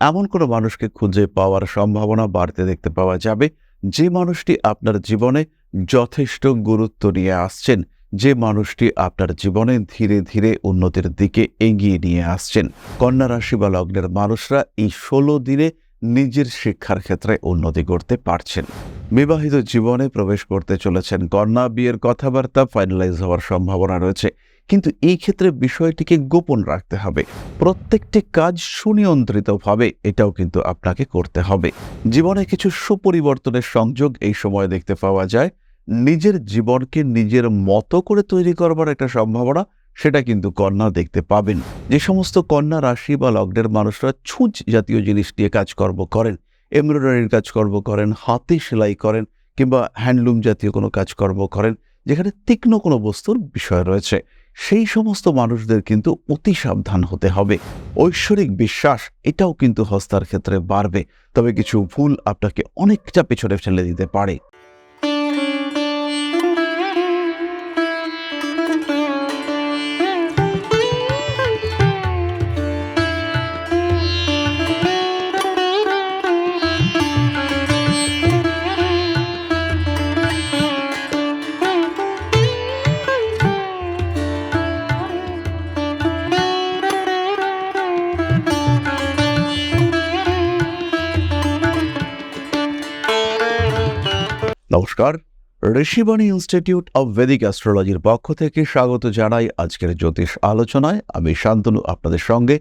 এমন কোনো মানুষকে খুঁজে পাওয়ার সম্ভাবনা বাড়তে দেখতে পাওয়া যাবে যে মানুষটি আপনার জীবনে যথেষ্ট গুরুত্ব নিয়ে আসছেন, যে মানুষটি আপনার জীবনে ধীরে ধীরে উন্নতির দিকে এগিয়ে নিয়ে আসছেন। কন্যা রাশি বা লগ্নের মানুষরা এই ষোলো দিনে নিজের শিক্ষার ক্ষেত্রে উন্নতি করতে পারছেন। বিবাহিত জীবনে প্রবেশ করতে চলেছেন কন্যা, বিয়ের কথাবার্তা ফাইনালাইজ হওয়ার সম্ভাবনা রয়েছে। কিন্তু এই ক্ষেত্রে বিষয়টিকে গোপন রাখতে হবে। প্রত্যেকটি কাজ সুনিয়ন্ত্রিতভাবে এটাও কিন্তু আপনাকে করতে হবে। জীবনে কিছু সুপরিবর্তনের সংযোগ এই সময় দেখতে পাওয়া যায়। নিজের জীবনকে নিজের মতো করে তৈরি করবার একটা সম্ভাবনা, সেটা কিন্তু কন্যা দেখতে পাবেন। যে সমস্ত কন্যা রাশি বা লগ্নের মানুষরা ছুঁচ জাতীয় জিনিস নিয়ে কাজকর্ম করেন, এমব্রয়ডারির কাজকর্ম করেন, হাতে সেলাই করেন, কিংবা হ্যান্ডলুম জাতীয় কোনো কাজকর্ম করেন, যেখানে তীক্ষ্ণ কোনো বস্তুর বিষয় রয়েছে। সেই সমস্ত মানুষদের কিন্তু অতি সাবধান হতে হবে। ঐশ্বরিক বিশ্বাস, এটাও কিন্তু হস্তার ক্ষেত্রে বাড়বে। তবে কিছু ভুল আপনাকে অনেকটা পেছনে ফেলে দিতে পারে। নমস্কার। ঋষিবাণী ইনস্টিটিউট অব ভেদিক অ্যাস্ট্রোলজির পক্ষ থেকে স্বাগত জানাই আজকের জ্যোতিষ আলোচনায়। আমি শান্তনু, আপনাদের সঙ্গে।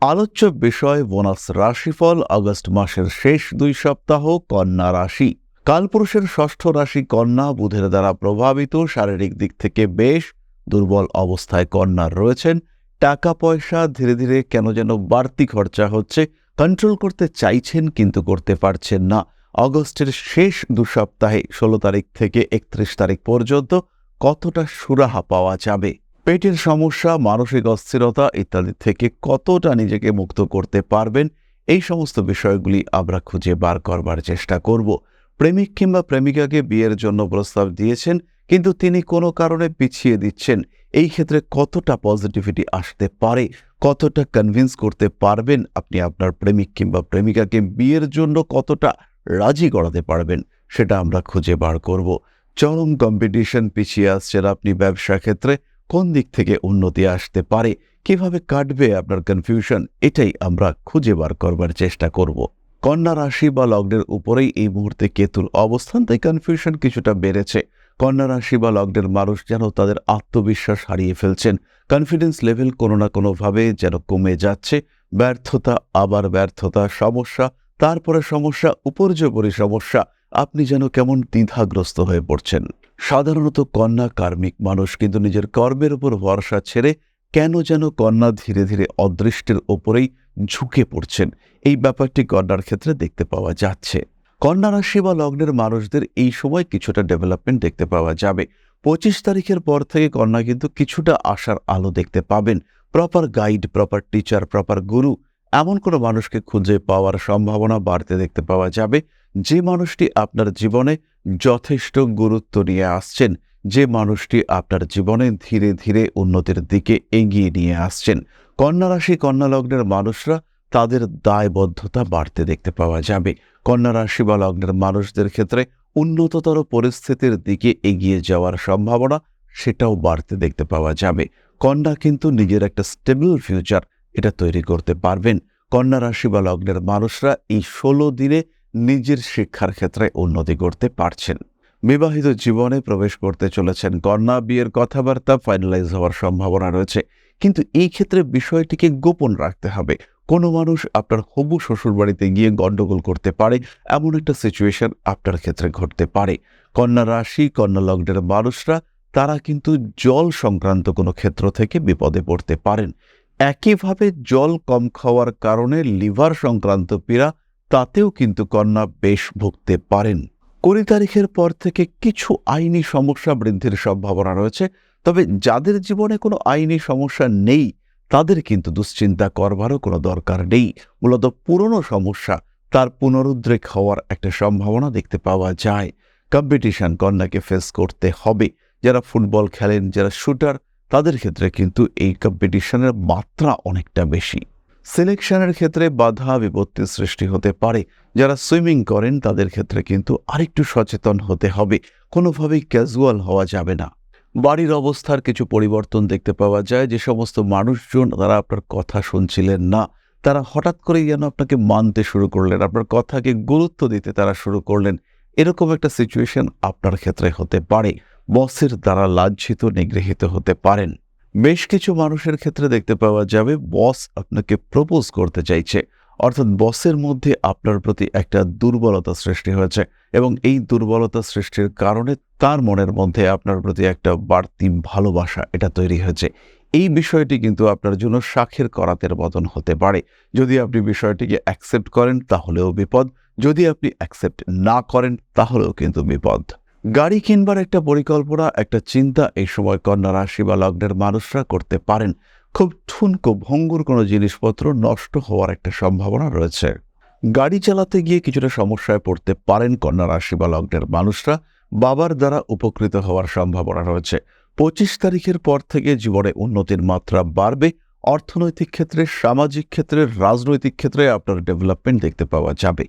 আলোচ্য বিষয়, বোনাস রাশিফল, আগস্ট মাসের শেষ দুই সপ্তাহ, কন্যা রাশি। কালপুরুষের ষষ্ঠ রাশি কন্যা, বুধের দ্বারা প্রভাবিত, শারীরিক দিক থেকে বেশ দুর্বল অবস্থায় কন্যা রয়েছেন। টাকা, পয়সা ধীরে ধীরে কেন যেন বাড়তি খরচা হচ্ছে। কন্ট্রোল করতে চাইছেন, কিন্তু করতে পারছেন না। অগস্টের শেষ দু সপ্তাহে ষোলো তারিখ থেকে একত্রিশ তারিখ পর্যন্ত কতটা সুরাহা পাওয়া যাবে? পেটের সমস্যা, মানসিক অস্থিরতা ইত্যাদি থেকে কতটা নিজেকে মুক্ত করতে পারবেন? এই সমস্ত বিষয়গুলি আমরা খুঁজে বার করবার চেষ্টা করব। প্রেমিক কিংবা প্রেমিকাকে বিয়ের জন্য প্রস্তাব দিয়েছেন, কিন্তু তিনি কোনো কারণে পিছিয়ে দিচ্ছেন। এই ক্ষেত্রে কতটা পজিটিভিটি আসতে পারে? কতটা কনভিন্স করতে পারবেন আপনি আপনার প্রেমিক কিংবা প্রেমিকাকে বিয়ের জন্য কতটা রাজি করাতে পারবেন, সেটা আমরা খুঁজে বার করব। চরম কম্পিটিশন পিছিয়ে আসছেন আপনি ব্যবসা ক্ষেত্রে, কোন দিক থেকে উন্নতি আসতে পারে, কীভাবে কাটবে আপনার কনফিউশন এটাই আমরা খুঁজে বার করবার চেষ্টা করব। কন্যা রাশি বা লগ্নের উপরেই এই মুহূর্তে কেতুর অবস্থান, তাই কনফিউশন কিছুটা বেড়েছে। কন্যা রাশি বা লগ্নের মানুষ যেন তাদের আত্মবিশ্বাস হারিয়ে ফেলছেন কনফিডেন্স লেভেল কোনো না কোনোভাবে যেন কমে যাচ্ছে, ব্যর্থতা, আবার ব্যর্থতা, সমস্যা তারপরে সমস্যা উপর্যপরি সমস্যা। আপনি যেন কেমন দ্বিধাগ্রস্ত হয়ে পড়ছেন। সাধারণত কন্যা কার্মিক মানুষ কিন্তু নিজের কর্মের উপর ভরসা ছেড়ে কেন যেন কন্যা ধীরে ধীরে অদৃষ্টের ওপরেই ঝুঁকে পড়ছেন। এই ব্যাপারটি কন্যার ক্ষেত্রে দেখতে পাওয়া যাচ্ছে। কন্যা রাশি বা লগ্নের মানুষদের এই সময় কিছুটা ডেভেলপমেন্ট দেখতে পাওয়া যাবে। পঁচিশ তারিখের পর থেকে কন্যা কিন্তু কিছুটা আশার আলো দেখতে পাবেন। Proper guide proper teacher proper গুরু এমন কোনো মানুষকে খুঁজে পাওয়ার সম্ভাবনা বাড়তে দেখতে পাওয়া যাবে যে মানুষটি আপনার জীবনে যথেষ্ট গুরুত্ব নিয়ে আসছেন, যে মানুষটি আপনার জীবনে ধীরে ধীরে উন্নতির দিকে এগিয়ে নিয়ে আসছেন। কন্যা রাশি, কন্যা লগ্নের মানুষরা তাদের দায়বদ্ধতা বাড়তে দেখতে পাওয়া যাবে। কন্যা রাশি বা লগ্নের মানুষদের ক্ষেত্রে উন্নততর পরিস্থিতির দিকে এগিয়ে যাওয়ার সম্ভাবনা সেটাও বাড়তে দেখতে পাওয়া যাবে। কন্যা কিন্তু নিজের একটা স্টেবল ফিউচার এটা তৈরি করতে পারবেন। কন্যা রাশি বা লগ্নের মানুষরা এই ষোলো দিনে নিজের শিক্ষার ক্ষেত্রে উন্নতি করতে পারছেন। বিবাহিত জীবনে প্রবেশ করতে চলেছেন কন্যা, বিয়ের কথাবার্তা ফাইনালাইজ হওয়ার সম্ভাবনা রয়েছে। কিন্তু এই ক্ষেত্রে বিষয়টিকে গোপন রাখতে হবে। কোনো মানুষ আপনার হবু শ্বশুরবাড়িতে গিয়ে গণ্ডগোল করতে পারে, এমন একটা সিচুয়েশন আপনার ক্ষেত্রে ঘটতে পারে। কন্যা রাশি, কন্যা লগ্নের মানুষরা, তারা কিন্তু জল সংক্রান্ত কোনো ক্ষেত্র থেকে বিপদে পড়তে পারেন। একইভাবে জল কম খাওয়ার কারণে লিভার সংক্রান্ত পীড়া, তাতেও কিন্তু কন্যা বেশ ভুগতে পারেন। কুড়ি তারিখের পর থেকে কিছু আইনি সমস্যা বৃদ্ধির সম্ভাবনা রয়েছে, তবে যাদের জীবনে কোনো আইনি সমস্যা নেই, তাদের কিন্তু দুশ্চিন্তা করবারও কোনো দরকার নেই। মূলত পুরনো সমস্যা, তার পুনরুদ্রেক হওয়ার একটা সম্ভাবনা দেখতে পাওয়া যায়। কম্পিটিশন কন্যাকে ফেস করতে হবে। যারা ফুটবল খেলেন, যারা শুটার তাদের ক্ষেত্রে কিন্তু এই কম্পিটিশনের মাত্রা অনেকটা বেশি। সিলেকশনের ক্ষেত্রে বাধা বিপত্তির সৃষ্টি হতে পারে। যারা সুইমিং করেন, তাদের ক্ষেত্রে কিন্তু আরেকটু সচেতন হতে হবে। কোনোভাবেই ক্যাজুয়াল হওয়া যাবে না। বাড়ির অবস্থার কিছু পরিবর্তন দেখতে পাওয়া যায়। যে সমস্ত মানুষজন, তারা আপনার কথা শুনছিলেন না। তারা হঠাৎ করেই যেন আপনাকে মানতে শুরু করলেন, আপনার কথাকে গুরুত্ব দিতে তারা শুরু করলেন। এরকম একটা সিচুয়েশন আপনার ক্ষেত্রে হতে পারে। বসের দ্বারা লাঞ্ছিত, নিগৃহীত হতে পারেন। বেশ কিছু মানুষের ক্ষেত্রে দেখতে পাওয়া যাবে বস আপনাকে প্রপোজ করতে চাইছে। অর্থাৎ বসের মধ্যে আপনার প্রতি একটা দুর্বলতা সৃষ্টি হয়েছে এবং এই দুর্বলতা সৃষ্টির কারণে তার মনের মধ্যে আপনার প্রতি একটা বাড়তি ভালোবাসা এটা তৈরি হয়েছে। এই বিষয়টি কিন্তু আপনার জন্য শাখের করাতের বদন হতে পারে। যদি আপনি বিষয়টিকে অ্যাকসেপ্ট করেন, তাহলেও বিপদ। যদি আপনি অ্যাকসেপ্ট না করেন, তাহলেও কিন্তু বিপদ। গাড়ি কিনবার একটা পরিকল্পনা, একটা চিন্তা এই সময় কন্যা রাশি বা লগ্নের মানুষরা করতে পারেন। খুব ঠুনকো ভঙ্গুর কোনো জিনিসপত্র নষ্ট হওয়ার একটা সম্ভাবনা রয়েছে। গাড়ি চালাতে গিয়ে কিছুটা সমস্যায় পড়তে পারেন কন্যা রাশি বা লগ্নের মানুষরা। বাবার দ্বারা উপকৃত হওয়ার সম্ভাবনা রয়েছে। পঁচিশ তারিখের পর থেকে জীবনে উন্নতির মাত্রা বাড়বে। অর্থনৈতিক ক্ষেত্রে, সামাজিক ক্ষেত্রে, রাজনৈতিক ক্ষেত্রে আপনার ডেভেলপমেন্ট দেখতে পাওয়া যাবে।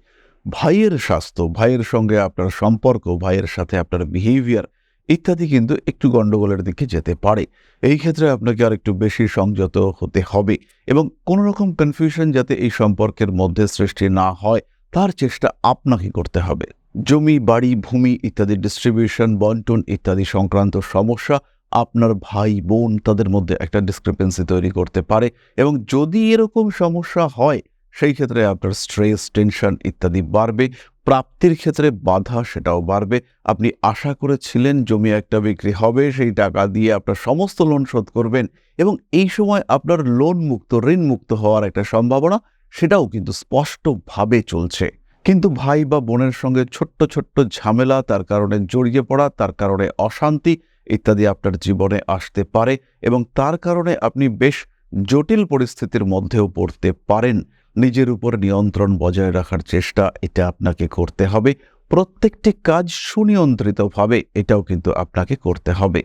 ভাইয়ের স্বাস্থ্য, ভাইয়ের সঙ্গে আপনার সম্পর্ক, ভাইয়ের সাথে আপনার বিহেভিয়ার ইত্যাদি কিন্তু একটু গণ্ডগোলের দিকে যেতে পারে। এই ক্ষেত্রে আপনাকে আর একটু বেশি সংযত হতে হবে এবং কোনো রকম কনফিউশন যাতে এই সম্পর্কের মধ্যে সৃষ্টি না হয়, তার চেষ্টা আপনাকে করতে হবে। জমি, বাড়ি, ভূমি ইত্যাদি ডিস্ট্রিবিউশন বন্টন ইত্যাদি সংক্রান্ত সমস্যা আপনার ভাই, বোন তাদের মধ্যে একটা ডিসক্রিপেন্সি তৈরি করতে পারে এবং যদি এরকম সমস্যা হয় সেই ক্ষেত্রে আপনার স্ট্রেস টেনশন ইত্যাদি বাড়বে, প্রাপ্তির ক্ষেত্রে বাধা সেটাও বাড়বে। আপনি আশা করেছিলেন জমি একটা বিক্রি হবে, সেই টাকা দিয়ে আপনার সমস্ত লোন শোধ করবেন এবং এই সময় আপনার লোন মুক্ত, ঋণ মুক্ত হওয়ার একটা সম্ভাবনা, সেটাও কিন্তু স্পষ্টভাবে চলছে। কিন্তু ভাই বা বোনের সঙ্গে ছোট্ট ছোট্ট ঝামেলা, তার কারণে জড়িয়ে পড়া, তার কারণে অশান্তি ইত্যাদি আপনার জীবনে আসতে পারে এবং তার কারণে আপনি বেশ জটিল পরিস্থিতির মধ্যেও পড়তে পারেন। নিজের উপর নিয়ন্ত্রণ বজায় রাখার চেষ্টা এটা আপনাকে করতে হবে। প্রত্যেকটি কাজ সুনিয়ন্ত্রিতভাবে এটাও কিন্তু আপনাকে করতে হবে।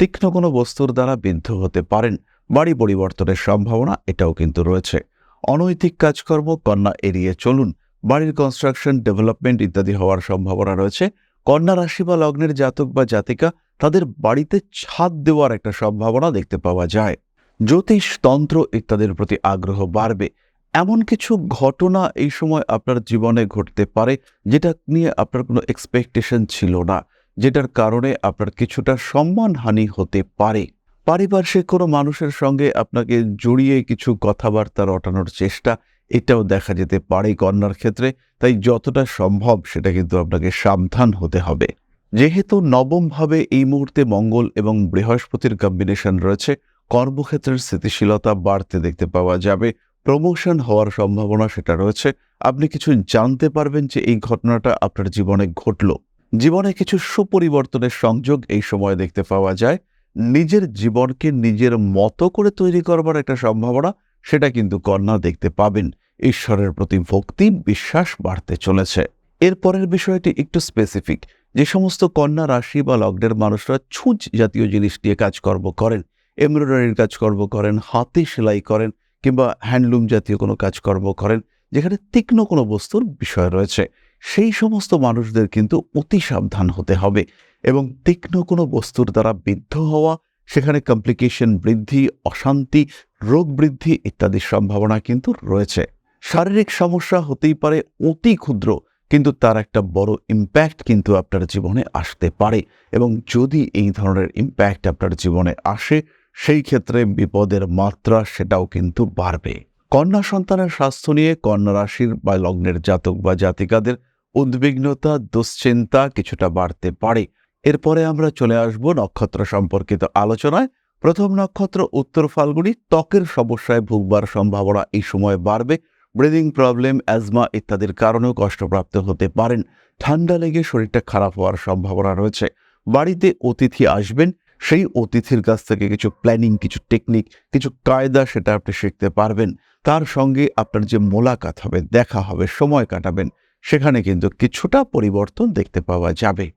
তীক্ষ্ণ কোনো বস্তুর দ্বারা বিদ্ধ হতে পারেন, বাড়ি পরিবর্তনের সম্ভাবনা এটাও কিন্তু রয়েছে। অনৈতিক কাজকর্ম কন্যা এড়িয়ে চলুন, বাড়ির কনস্ট্রাকশন ডেভেলপমেন্ট ইত্যাদি হওয়ার সম্ভাবনা রয়েছে। কন্যা রাশি বা লগ্নের জাতক বা জাতিকা তাদের বাড়িতে ছাদ দেওয়ার একটা সম্ভাবনা দেখতে পাওয়া যায়। জ্যোতিষ, তন্ত্র ইত্যাদির প্রতি আগ্রহ বাড়বে। এমন কিছু ঘটনা এই সময় আপনার জীবনে ঘটতে পারে যেটা নিয়ে আপনার কোনো এক্সপেকটেশন ছিল না, যেটার কারণে আপনার কিছুটা সম্মানহানি হতে পারে। পারিপার্শ্বিক কোনো মানুষের সঙ্গে আপনাকে জড়িয়ে কিছু কথাবার্তা রটানোর চেষ্টা, এটাও দেখা যেতে পারে কন্যার ক্ষেত্রে, তাই যতটা সম্ভব সেটা কিন্তু আপনাকে সাবধান হতে হবে। যেহেতু নবমভাবে এই মুহূর্তে মঙ্গল এবং বৃহস্পতির কম্বিনেশন রয়েছে, কর্মক্ষেত্রের স্থিতিশীলতা বাড়তে দেখতে পাওয়া যাবে। প্রমোশন হওয়ার সম্ভাবনা সেটা রয়েছে। আপনি কিছু জানতে পারবেন যে এই ঘটনাটা আপনার জীবনে ঘটল। জীবনে কিছু সুপরিবর্তনের সংযোগ এই সময় দেখতে পাওয়া যায়। নিজের জীবনকে নিজের মতো করে তৈরি করবার একটা সম্ভাবনা, সেটা কিন্তু কন্যা দেখতে পাবেন। ঈশ্বরের প্রতি ভক্তি, বিশ্বাস বাড়তে চলেছে। এরপরের বিষয়টি একটু স্পেসিফিক যে সমস্ত কন্যা রাশি বা লগ্নের মানুষরা ছুঁচ জাতীয় জিনিস নিয়ে কাজকর্ম করেন। এমব্রয়ডারির কাজকর্ম করেন, হাতে সেলাই করেন কিংবা হ্যান্ডলুম জাতীয় কোনো কাজকর্ম করেন যেখানে তীক্ষ্ণ কোনো বস্তুর বিষয় রয়েছে, সেই সমস্ত মানুষদের কিন্তু অতি সাবধান হতে হবে এবং তীক্ষ্ণ কোনো বস্তুর দ্বারা বিদ্ধ হওয়া, সেখানে কমপ্লিকেশন বৃদ্ধি, অশান্তি, রোগ বৃদ্ধি ইত্যাদির সম্ভাবনা কিন্তু রয়েছে। শারীরিক সমস্যা হতেই পারে, অতি ক্ষুদ্র, কিন্তু তার একটা বড় ইম্প্যাক্ট কিন্তু আপনার জীবনে আসতে পারে এবং যদি এই ধরনের ইম্প্যাক্ট আপনার জীবনে আসে সেই ক্ষেত্রে বিপদের মাত্রা সেটাও কিন্তু বাড়বে। কন্যা সন্তানের স্বাস্থ্য নিয়ে কন্যা রাশির বা লগ্নের জাতক বা জাতিকাদের উদ্বিগ্নতা, দুশ্চিন্তা কিছুটা বাড়তে পারে। এরপরে আমরা চলে আসব নক্ষত্র সম্পর্কিত আলোচনায়। প্রথম নক্ষত্র উত্তর ফাল্গুনি, ত্বকের সমস্যায় ভুগবার সম্ভাবনা এই সময় বাড়বে। ব্রিদিং প্রবলেম, অ্যাজমা ইত্যাদির কারণেও কষ্টপ্রাপ্ত হতে পারেন। ঠান্ডা লেগে শরীরটা খারাপ হওয়ার সম্ভাবনা রয়েছে। বাড়িতে অতিথি আসবেন সেই অতিথির কাছ থেকে কিছু প্ল্যানিং কিছু টেকনিক কিছু কায়দা সেটা আপনি শিখতে পারবেন। তার সঙ্গে আপনার যে মোলাকাত হবে, দেখা হবে, সময় কাটাবেন, সেখানে কিন্তু কিছুটা পরিবর্তন দেখতে পাওয়া যাবে।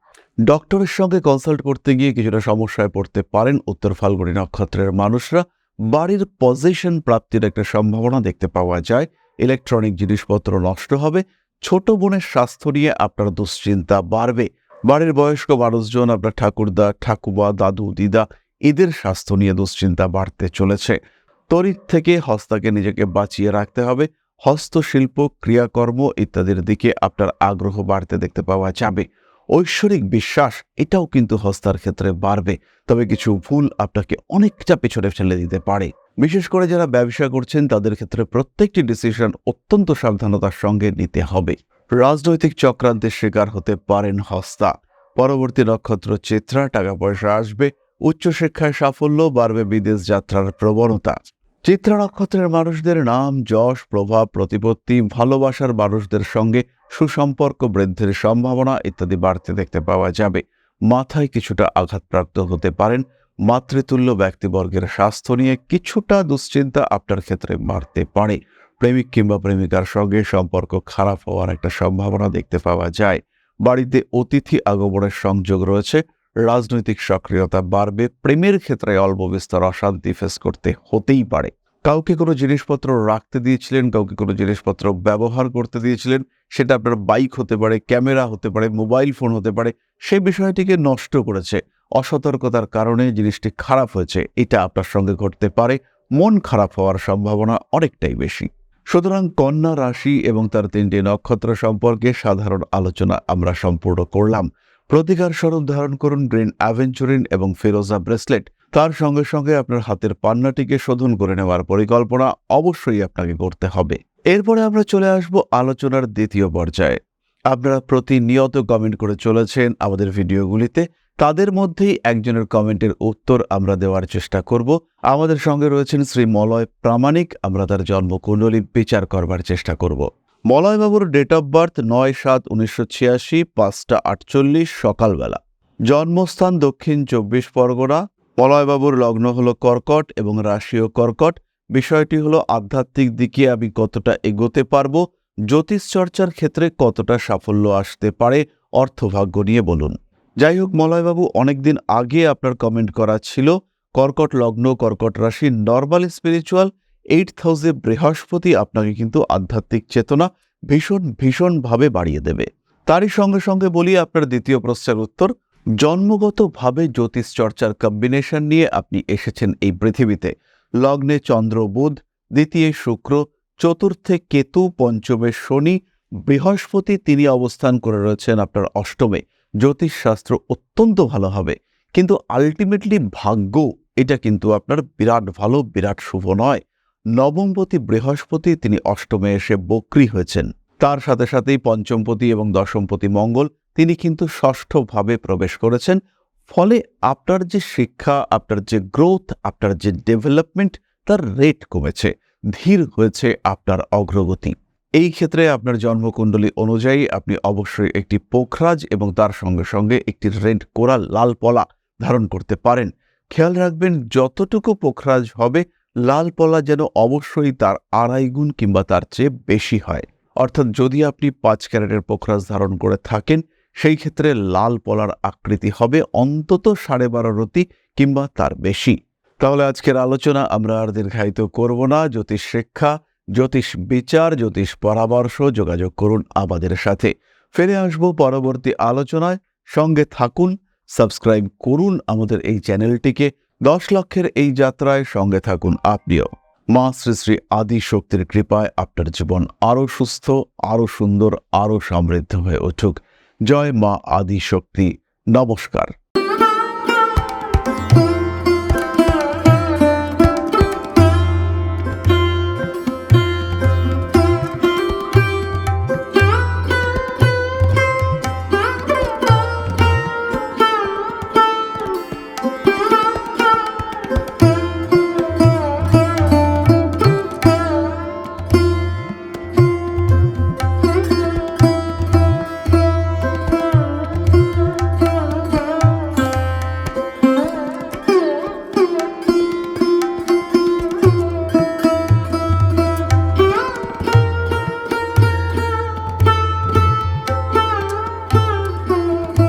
ডক্টরের সঙ্গে কনসাল্ট করতে গিয়ে কিছুটা সমস্যায় পড়তে পারেন উত্তর ফাল্গুনি নক্ষত্রের মানুষরা। বাড়ির পজিশন প্রাপ্তির একটা সম্ভাবনা দেখতে পাওয়া যায়। ইলেকট্রনিক জিনিসপত্র নষ্ট হবে। ছোট বোনের স্বাস্থ্য নিয়ে আপনার দুশ্চিন্তা বাড়বে। বাড়ির বয়স্ক মানুষজন, আপনার ঠাকুরদা, ঠাকুমা, দাদু, দিদা, এদের স্বাস্থ্য নিয়ে দুশ্চিন্তা বাড়তে চলেছে। তরিত থেকে হস্তাকে নিজেকে বাঁচিয়ে রাখতে হবে। হস্তশিল্প, ক্রিয়াকর্ম ইত্যাদির দিকে আপনার আগ্রহ বাড়তে দেখতে পাওয়া যাবে। ঐশ্বরিক বিশ্বাস, এটাও কিন্তু হস্তার ক্ষেত্রে বাড়বে। তবে কিছু ভুল আপনাকে অনেকটা পেছনে ফেলে দিতে পারে। বিশেষ করে যারা ব্যবসা করছেন, তাদের ক্ষেত্রে প্রত্যেকটি ডিসিশন অত্যন্ত সাবধানতার সঙ্গে নিতে হবে। রাজনৈতিক চক্রান্তের শিকার হতে পারেন হস্তা। পরবর্তী নক্ষত্র চিত্রা, টাকা পয়সা আসবে, উচ্চশিক্ষায় সাফল্য, বাড়বে বিদেশ যাত্রার প্রবণতা। চিত্রা নক্ষত্রের মানুষদের নাম, যশ, প্রভাব, প্রতিপত্তি, ভালোবাসার মানুষদের সঙ্গে সুসম্পর্ক বৃদ্ধির সম্ভাবনা ইত্যাদি বাড়তে দেখতে পাওয়া যাবে। মাথায় কিছুটা আঘাতপ্রাপ্ত হতে পারেন, মাতৃতুল্য ব্যক্তিবর্গের স্বাস্থ্য নিয়ে কিছুটা দুশ্চিন্তা আপনার ক্ষেত্রে বাড়তে পারে। প্রেমিক কিংবা প্রেমিকার সঙ্গে সম্পর্ক খারাপ হওয়ার একটা সম্ভাবনা দেখতে পাওয়া যায়। বাড়িতে অতিথি আগমনের সংযোগ রয়েছে, রাজনৈতিক সক্রিয়তা বাড়বে, প্রেমের ক্ষেত্রে অল্প বিস্তর অশান্তি ফেস করতে হতেই পারে। কাউকে কোনো জিনিসপত্র রাখতে দিয়েছিলেন, কাউকে কোনো জিনিসপত্র ব্যবহার করতে দিয়েছিলেন, সেটা আপনার বাইক হতে পারে ক্যামেরা হতে পারে মোবাইল ফোন হতে পারে সেই বিষয়টিকে নষ্ট করেছে। অসতর্কতার কারণে জিনিসটি খারাপ হয়েছে, এটা আপনার সঙ্গে ঘটতে পারে। মন খারাপ হওয়ার সম্ভাবনা অনেকটাই বেশি। সুতরাং কন্যা রাশি এবং তার তিনটি নক্ষত্র সম্পর্কে সাধারণ আলোচনা আমরা সম্পূর্ণ করলাম। প্রতিকার স্বরূপ ধারণ করুন গ্রিন অ্যাভেঞ্চুরিন এবং ফিরোজা ব্রেসলেট। তার সঙ্গে সঙ্গে আপনার হাতের পান্নাটিকে শোধন করে নেওয়ার পরিকল্পনা অবশ্যই আপনাকে করতে হবে। এরপরে আমরা চলে আসব আলোচনার দ্বিতীয় পর্যায়ে। আপনারা প্রতিনিয়ত কমেন্ট করে চলেছেন আমাদের ভিডিওগুলিতে। তাদের মধ্যেই একজনের কমেন্টের উত্তর আমরা দেওয়ার চেষ্টা করব। আমাদের সঙ্গে রয়েছেন শ্রী মলয় প্রামাণিক। আমরা তার জন্মকুণ্ডলী বিচার করবার চেষ্টা করব। মলয়বাবুর ডেট অফ বার্থ নয় সাত উনিশশো ছিয়াশি, পাঁচটা আটচল্লিশ, সকালবেলা। জন্মস্থান দক্ষিণ চব্বিশ পরগনা। মলয়বাবুর লগ্ন হলো কর্কট এবং রাশিও কর্কট। বিষয়টি হলো আধ্যাত্মিক দিকে আমি কতটা এগোতে পারব, জ্যোতিষ চর্চার ক্ষেত্রে কতটা সাফল্য আসতে পারে, অর্থভাগ্য নিয়ে বলুন। যাই হোক মলয়বাবু, অনেকদিন আগে আপনার কমেন্ট করা ছিল, কর্কট লগ্ন, কর্কট রাশি নর্মাল স্পিরিচুয়াল এইট হাউসে বৃহস্পতি আপনাকে কিন্তু আধ্যাত্মিক চেতনা ভীষণ, ভীষণভাবে বাড়িয়ে দেবে। তারই সঙ্গে সঙ্গে বলি আপনার দ্বিতীয় প্রশ্নের উত্তর, জন্মগতভাবে জ্যোতিষ চর্চার কম্বিনেশন নিয়ে আপনি এসেছেন এই পৃথিবীতে। লগ্নে চন্দ্র, বুধ, দ্বিতীয় শুক্র, চতুর্থে কেতু, পঞ্চমে শনি, বৃহস্পতি তিনি অবস্থান করে রয়েছেন আপনার অষ্টমে। জ্যোতিষশাস্ত্র অত্যন্ত ভালো হবে। কিন্তু আলটিমেটলি ভাগ্য, এটা কিন্তু আপনার বিরাট ভালো, বিরাট শুভ নয়। নবমপতি বৃহস্পতি, তিনি অষ্টমে এসে বক্রি হয়েছেন। তার সাথে সাথেই পঞ্চমপতি এবং দশমপতি মঙ্গল, তিনি কিন্তু ষষ্ঠভাবে প্রবেশ করেছেন। ফলে আপনার যে শিক্ষা, আপনার যে গ্রোথ আপনার যে ডেভেলপমেন্ট তার রেট কমেছে। ধীর হয়েছে আপনার অগ্রগতি। এই ক্ষেত্রে আপনার জন্মকুণ্ডলী অনুযায়ী আপনি অবশ্যই একটি পোখরাজ এবং তার সঙ্গে সঙ্গে একটি রেড কোরাল লাল পলা ধারণ করতে পারেন। খেয়াল রাখবেন, যতটুকু পোখরাজ হবে, লাল পলা যেন অবশ্যই তার আড়াই গুণ কিংবা তার চেয়ে বেশি হয়। অর্থাৎ যদি আপনি পাঁচ ক্যারেটের পোখরাজ ধারণ করে থাকেন, সেই ক্ষেত্রে লাল পলার আকৃতি হবে অন্তত সাড়ে বারো রতি কিংবা তার বেশি। তাহলে আজকের আলোচনা আমরা আর দীর্ঘায়িত করব না। জ্যোতিষ শিক্ষা জ্যোতিষ বিচার, জ্যোতিষ পরামর্শ, যোগাযোগ করুন আমাদের সাথে। ফিরে আসব পরবর্তী আলোচনায়। সঙ্গে থাকুন, সাবস্ক্রাইব করুন আমাদের এই চ্যানেলটিকে। দশ লক্ষের এই যাত্রায় সঙ্গে থাকুন আপনিও। মা শ্রী শ্রী আদি শক্তির কৃপায় আপনার জীবন আরও সুস্থ, আরও সুন্দর, আরও সমৃদ্ধ হয়ে উঠুক। জয় মা আদি শক্তি। নমস্কার।